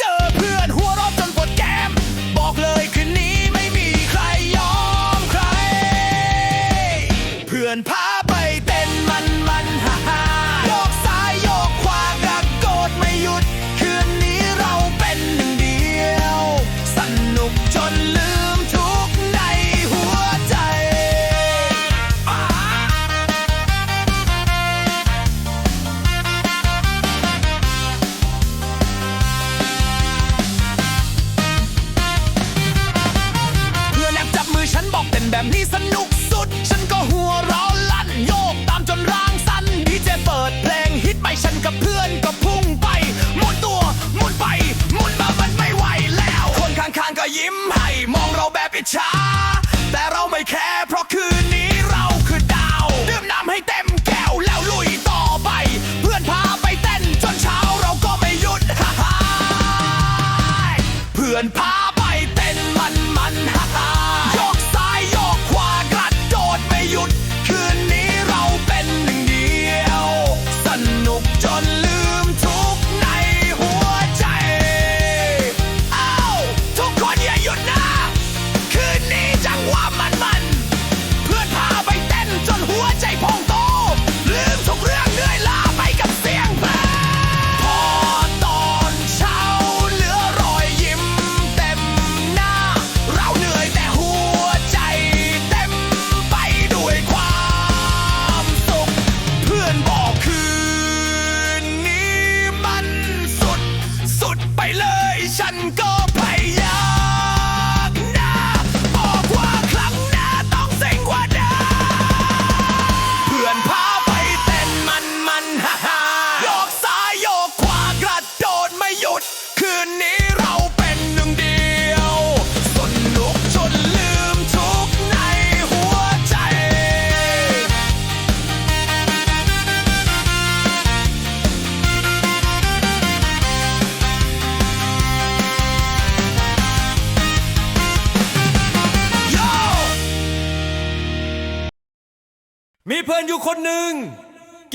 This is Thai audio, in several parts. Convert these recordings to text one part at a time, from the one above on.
ฉั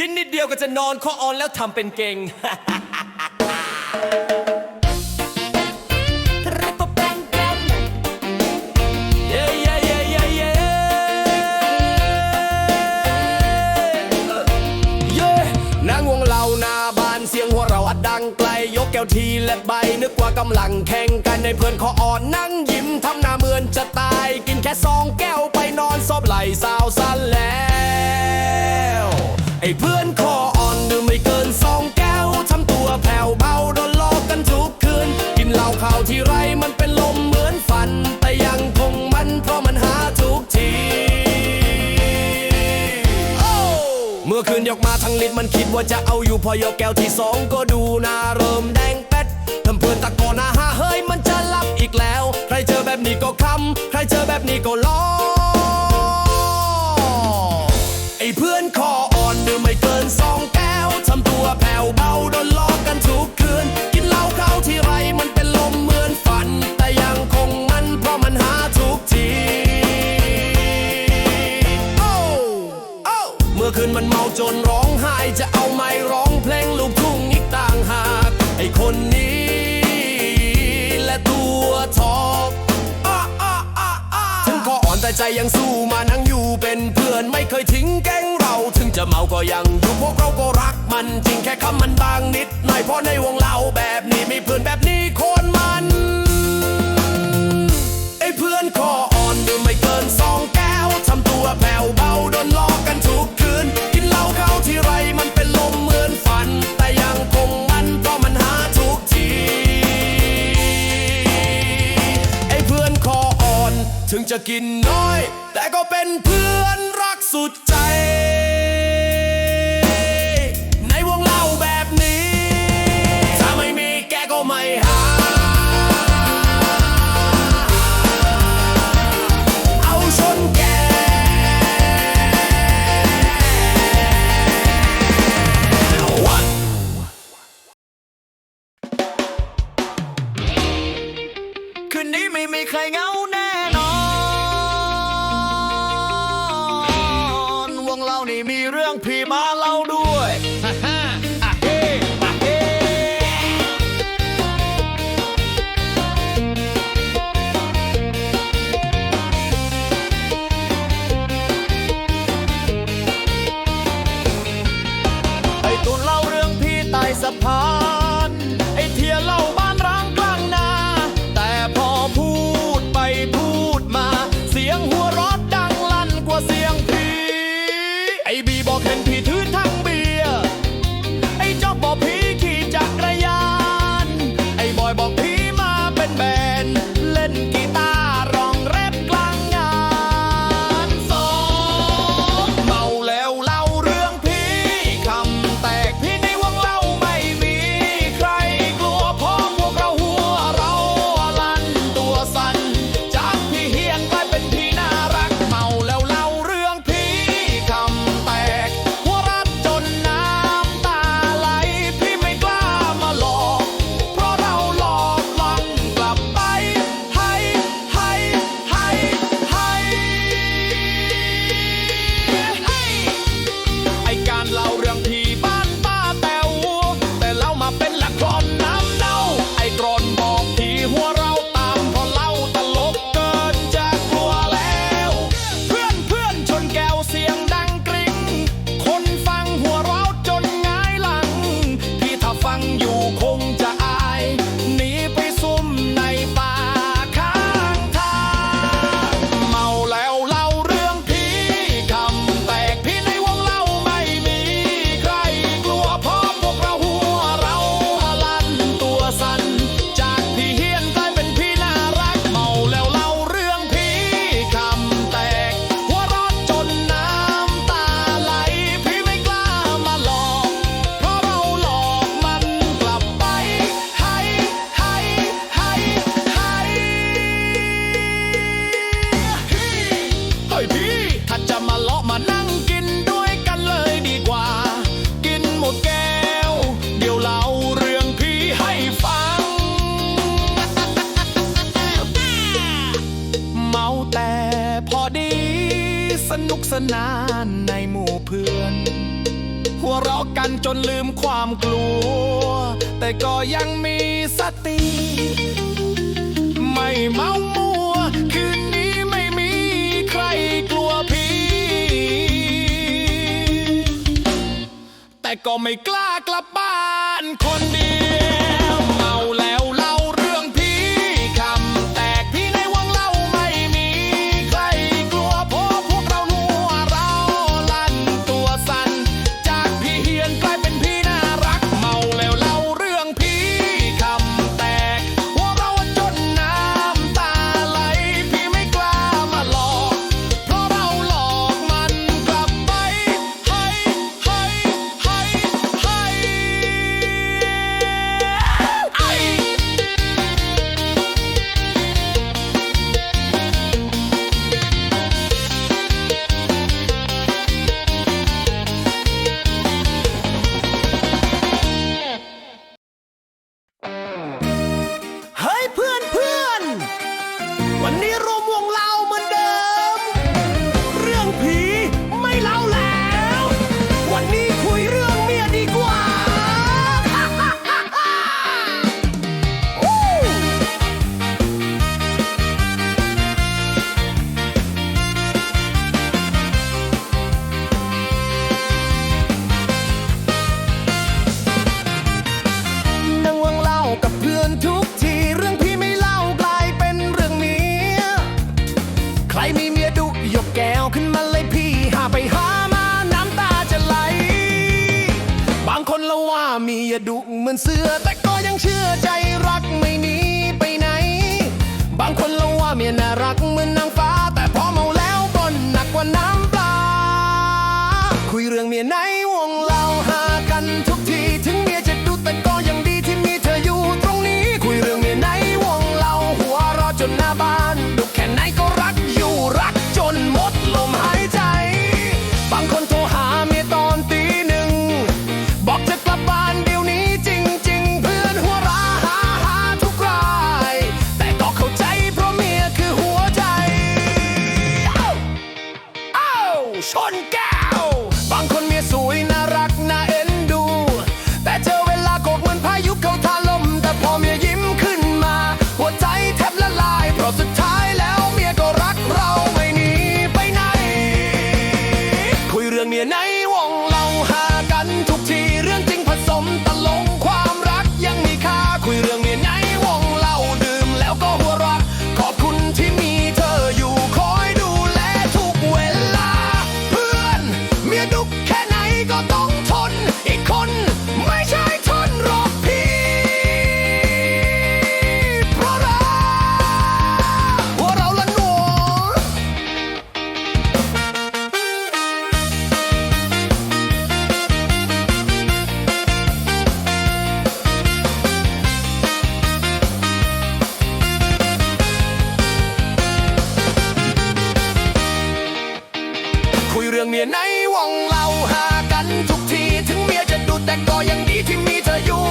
กินนิดเดียวก็จะนอนข้ออ่อนแล้วทำเป็นเก่งเย้เย้เย้เย้เย้เย้นั่งวงเหล่าหนาบานเสียงหัวเราะอัดดังไกล ยกแก้วทีและใบ นึกว่ากำลังแข่งกันในเพื่อนขออ่อนนั่งยิ้มทำหน้าเหมือนจะตาย กินแค่สองแก้วไปนอนซบไหลสาวสั้นแล้ว ไอ้เพื่อนคออ่อนดื่มไม่เกินสองแก้วทำตัวแผ่วเบาโดนล้อกันทุกคืน กินเหล้าขาวที่ไรมันเป็นลมเหมือนฝัน แต่ยังคงมันเพราะมันหาทุกที เมื่อคืนยกมาทั้งลิตรมันคิดว่าจะเอาอยู่พอยกแก้วที่สองก็ดูหนาเริ่มแดงเป็ดทำเพื่อนตะโกนอาฮาเฮ้ยมันจะหลับอีกแล้ว ใครเจอแบบนี้ก็คำใครเจอแบบนี้ก็ล้อไยังสู้มานั่งอยู่เป็นเพื่อนไม่เคยทิ้งแก๊งเรา ถึงจะเมาก็ยังอยู่พวกเราก็รักมันจริงแค่คำมันบางนิดหน่อยเพราะในวงเราแบบนี้มีเพื่อนแบบนี้คนมันไอ้เพื่อนคออ่อนดื่มไม่เกินสองแก้วทำตัวแผ่วเบาโดนล้อกันทุก จะกินน้อย แต่ก็เป็นเพื่อนรักสุดใจ ไอ้บี นานในหมู่เพื่อน หัวเราะกันจนลืมความกลัว แต่ก็ยังมีสติ ไม่เมามัว คืนนี้ไม่มีใครกลัวผี แต่ก็ไม่กล้า อยดุเหมือนเสือ แต่ก็ยังเชื่อใจรักไม่หนีไปไหน บางคนเล่าว่าเมียน่ารักเหมือนนางฟ้า แต่พอเมาแล้วบนหนักกว่าน้ำปลา คุยเรื่องเมียน่าื่องเมียในวงเราหากันทุกที ถึงเมียจะดูแต่ก็ยังดีที่มีเธออยู่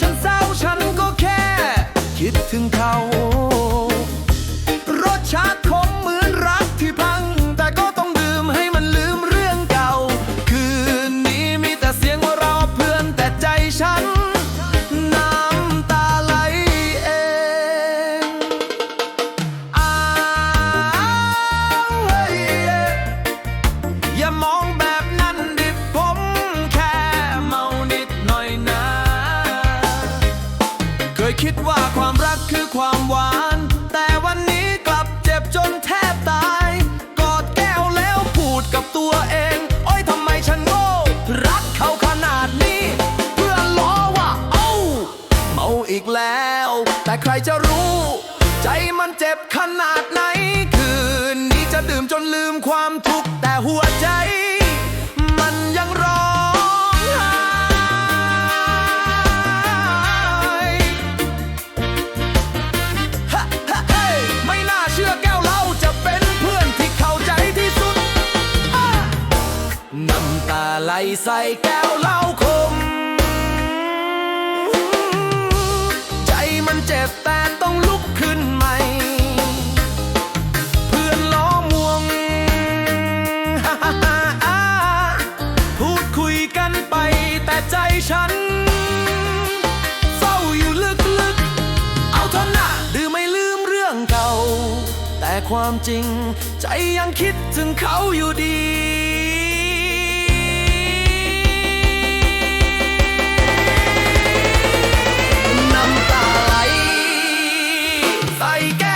ฉันเศร้าฉันก็แค่ คิดถึงเขา ใส่แก้วเหล้าคม ใจมันเจ็บแต่ต้องลุกขึ้นใหม่ เพื่อนล้อมวงพูดคุยกันไปแต่ใจฉันเศร้าอยู่ลึกๆ เอาเถอะนะดื้อไม่ลืมเรื่องเก่า แต่ความจริงใจยังคิดถึงเขาอยู่ดี I get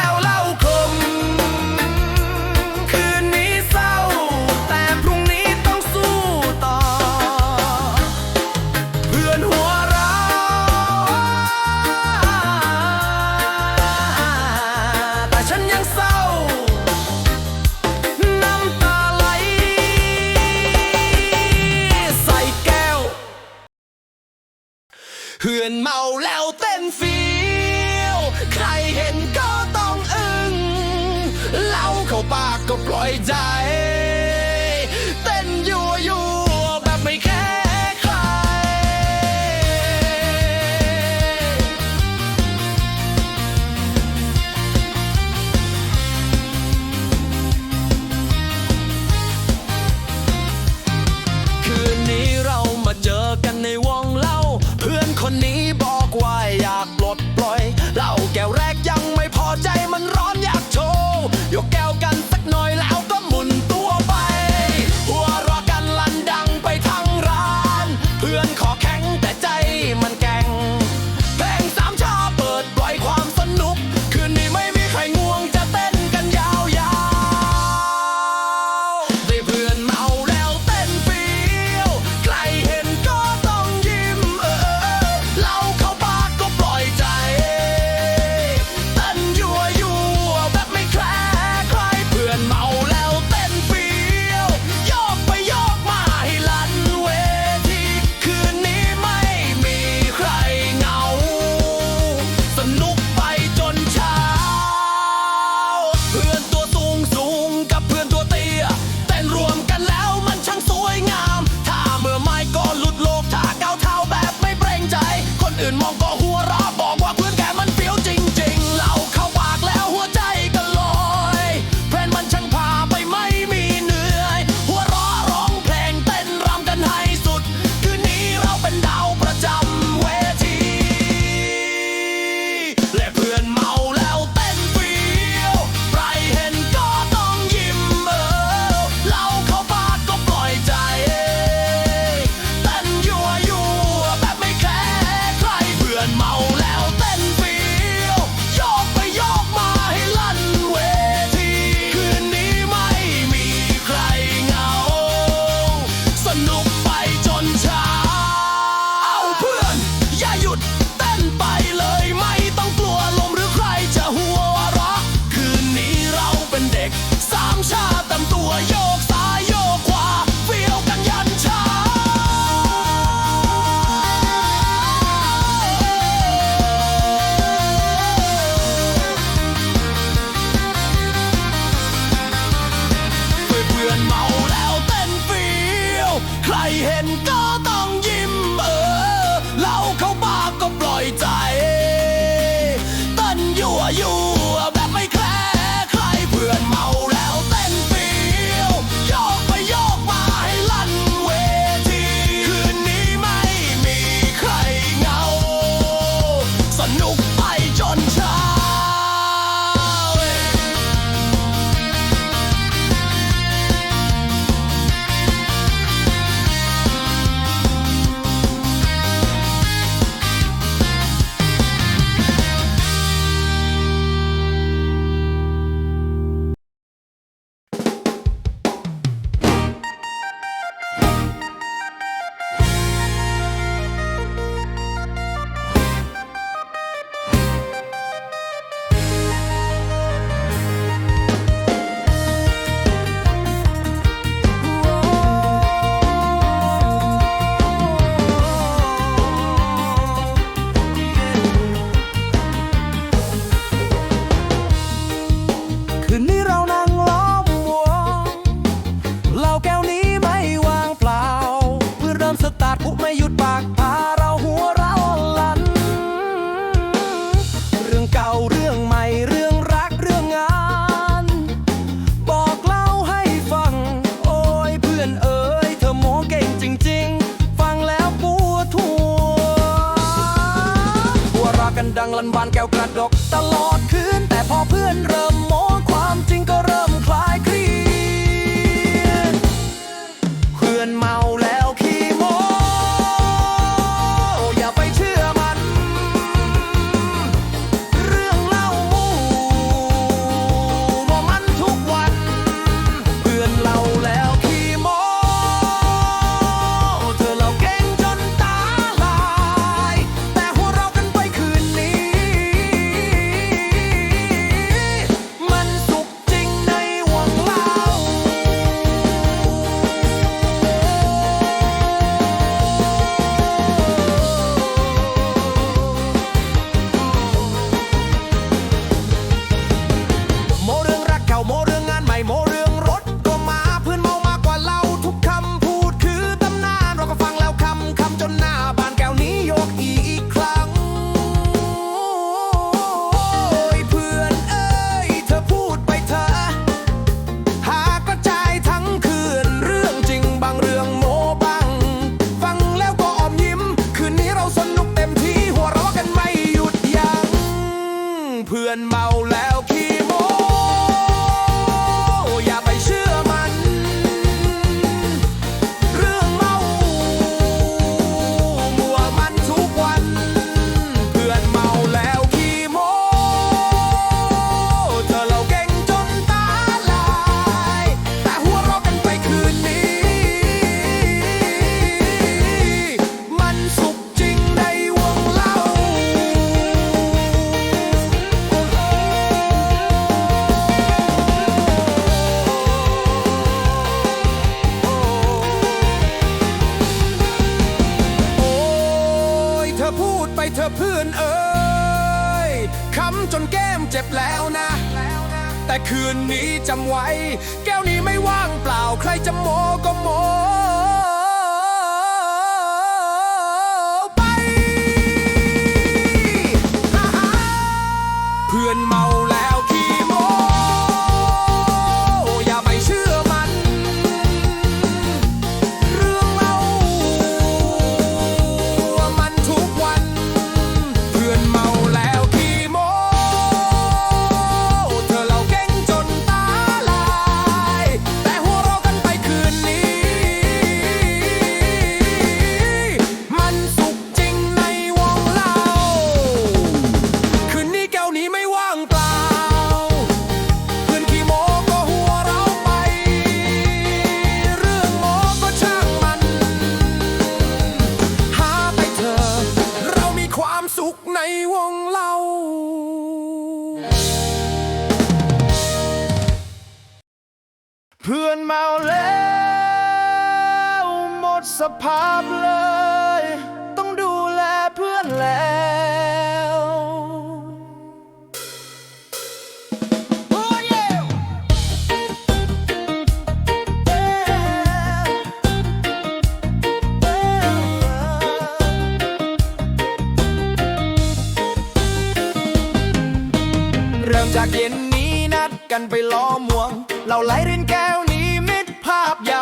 ากเย็นนี้นัดกันไปล้อม่วงเหล่าไหลเรินแก้วนี้มิดภาพย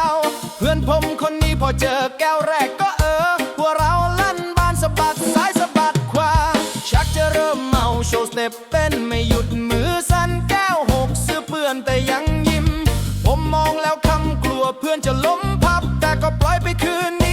าวๆ เพื่อนผมคนนี้พอเจอแก้วแรกก็เออหัวเราลั่นบานสะบัดสายสะบัดควาชักจะเริ่มเมาโชว์สเต็ปเป็นไม่หยุดมือสั่นแก้วหกเสื้อเพื่อนแต่ยังยิ้ม ผมมองแล้วคำกลัวเพื่อนจะล้มพับแต่ก็ปล่อยไปคืน